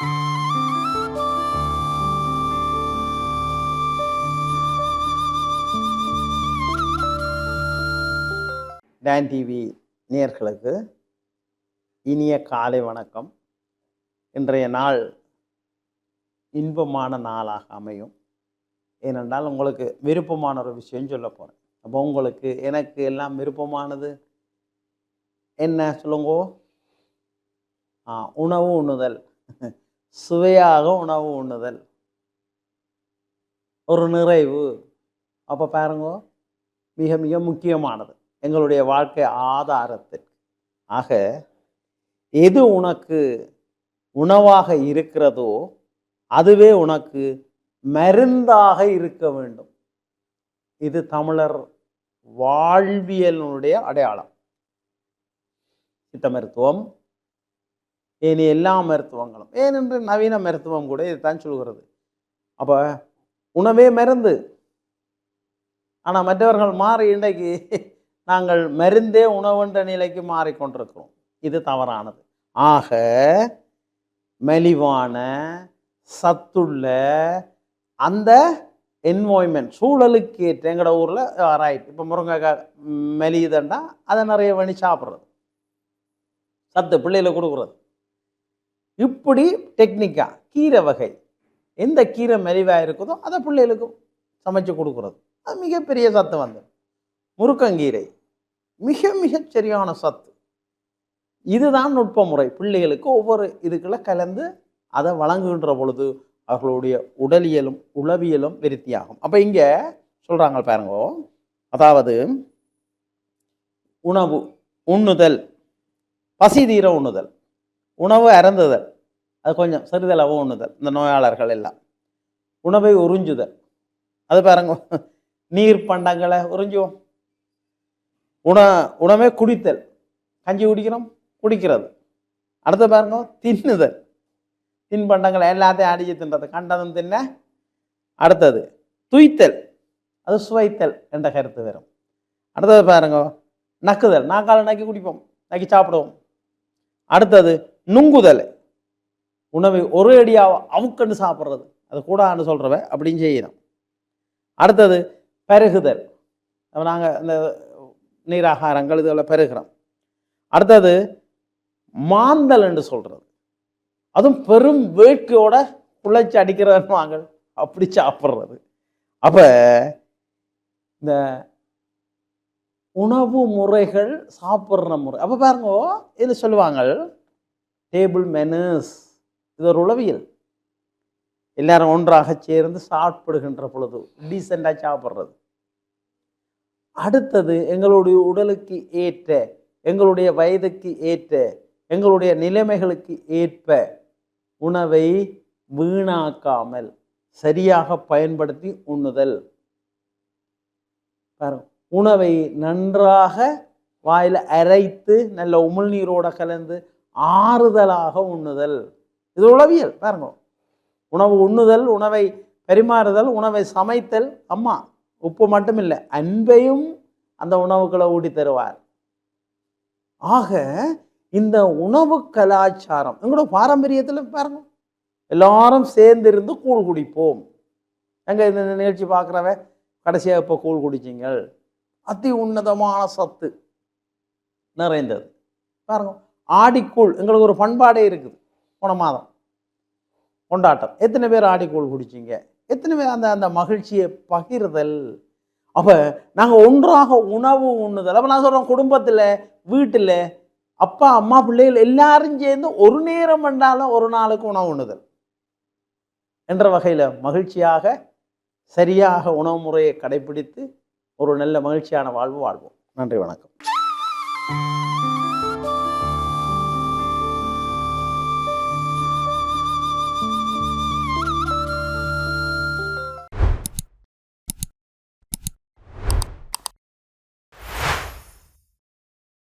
Don TV நேர்களுக்கு இனிய காலை வணக்கம். இன்றைய நாள் இன்பமான நாளாக அமையும். ஏனென்றால் உங்களுக்கு விருப்பமான ஒரு விஷயம் சொல்ல போகிறேன் அப்போ உங்களுக்கு எனக்கு எல்லாம் விருப்பமானது என்ன சொல்லுங்கோ? உணவு உண்ணுதல். சுவையாக உணவு உண்ணுதல். ஒரு நிறைவு. அப்போ பாருங்கோ மிக மிக முக்கியமானது. எங்களுடைய வாழ்க்கை ஆதாரத்தில். ஆக எது உனக்கு உணவாக இருக்கிறதோ அதுவே உனக்கு மருந்தாக இருக்க வேண்டும். இது தமிழர் வாழ்வியலினுடைய அடையாளம். சித்த மருத்துவம் ஏனி எல்லா மருத்துவங்களும் ஏனென்று நவீன மருத்துவம் கூட இதுதான் சொல்கிறது. அப்போ உணவே மருந்து. ஆனால் மற்றவர்கள் மாறி இன்றைக்கு நாங்கள் மருந்தே உணவுன்ற நிலைக்கு மாறிக்கொண்டிருக்கிறோம் இது தவறானது. ஆக மலிவான சத்துள்ள அந்த என்வாய்மெண்ட் சூழலுக்கு ஏற்ற எங்களோட ஊரில் ரைட் இப்போ முருங்கைக்காய் மெலியுதுண்டா அதை நிறைய பண்ணி சாப்பிட்றது. சத்து பிள்ளைகளுக்கு கொடுக்குறது. இப்படி டெக்னிக்காக கீரை வகை. எந்த கீரை மெலிவாக இருக்குதோ அதை பிள்ளைகளுக்கும் சமைச்சு கொடுக்குறது. அது மிகப்பெரிய சத்து வந்து முருக்கங்கீரை. மிக மிக சரியான சத்து. இதுதான் நுட்ப முறை பிள்ளைகளுக்கு ஒவ்வொரு இதுக்குள்ள கலந்து அதை வழங்குகின்ற பொழுது அவர்களுடைய உடலியலும் உளவியலும் விருத்தியாகும். அப்போ இங்கே சொல்கிறாங்க பாருங்க. அதாவது உணவு உண்ணுதல் பசி தீர உண்ணுதல். உணவு அறந்துதல் அது கொஞ்சம் சிறிதளவு உண்ணுதல் இந்த நோயாளர்கள் எல்லாம். உணவை உறிஞ்சுதல். அது பாருங்க நீர் பண்டங்களை உறிஞ்சுவோம். உண உணவே குடித்தல். கஞ்சி குடிக்கிறோம் குடிக்கிறது. அடுத்து பாருங்க தின்னுதல். தின்பண்டங்களை எல்லாத்தையும் அடிச்சு தின்றது. கண்டதும் தின்ன அடுத்தது துய்த்தல். அது சுவைத்தல் என்ற கருத்து வரும். அடுத்தது பாருங்க நக்குதல். நாக்கால் நக்கி குடிப்போம் நக்கி சாப்பிடுவோம். அடுத்தது நுங்குதல். உணவை ஒரு அடியாக அவுக்கன்னு சாப்பிட்றது. அது கூடான்னு சொல்கிறவ அப்படின்னு செய்யணும். அடுத்தது பெருகுதல். நாங்கள் இந்த நீராகாரங்கள் இதெல்லாம் பெருகிறோம். அடுத்தது மாந்தல் என்று சொல்கிறது அதுவும் பெரும் வேட்கையோட குழைச்சி அடிக்கிறதுன்னு வாங்க. அப்படி சாப்பிட்றது. அப்போ இந்த உணவு முறைகள் சாப்பிட்ற முறை. அப்போ பாருங்க இதில் சொல்லுவாங்க டேபிள் மெனர்ஸ் இது ஒரு உளவியல். எல்லாரும் ஒன்றாக சேர்ந்து சாப்பிடுகின்ற பொழுது டீசெண்டாக சாப்பிட்றது. அடுத்தது எங்களுடைய உடலுக்கு ஏற்ற எங்களுடைய வயதுக்கு ஏற்ற எங்களுடைய நிலைமைகளுக்கு ஏற்ப உணவை வீணாக்காமல் சரியாக பயன்படுத்தி உண்ணுதல். உணவை நன்றாக வாயில் அரைத்து நல்ல உமிழ்நீரோட கலந்து ஆறுதலாக உண்ணுதல். இது உளவியல் பாருங்க. உணவு உண்ணுதல் உணவை பரிமாறுதல் உணவை சமைத்தல். அம்மா உப்பு மட்டும் இல்லை அன்பையும் அந்த உணவுகளை ஊட்டி தருவார். ஆக இந்த உணவு கலாச்சாரம் எங்களோட பாரம்பரியத்தில் பாருங்க. எல்லாரும் சேர்ந்து இருந்து கூழ் குடிப்போம். எங்க இந்த நிகழ்ச்சி பார்க்குறவ கடைசியாக இப்போ கூழ் குடிச்சிங்கள்? அதி உன்னதமான சத்து நிறைந்தது. பாருங்க ஆடிக்கூழ் எங்களுக்கு ஒரு பண்பாடே இருக்குது. போன மாதம். கொண்டாட்டம். எத்தனை பேர் ஆடிக்கூழ் குடிச்சிங்க? எத்தனை பேர் அந்த அந்த மகிழ்ச்சியை பகிர்தல்? அப்போ நாங்கள் ஒன்றாக உணவு உண்ணுதல். அப்போ நான் சொல்கிறோம் குடும்பத்தில் வீட்டில் அப்பா அம்மா பிள்ளைகள் எல்லாரும் சேர்ந்து ஒரு நேரம் என்றாலும் ஒரு நாளுக்கு உணவு உண்ணுதல். என்ற வகையில் மகிழ்ச்சியாக சரியாக உணவு முறையை கடைபிடித்து ஒரு நல்ல மகிழ்ச்சியான வாழ்வு வாழ்வோம். நன்றி வணக்கம்.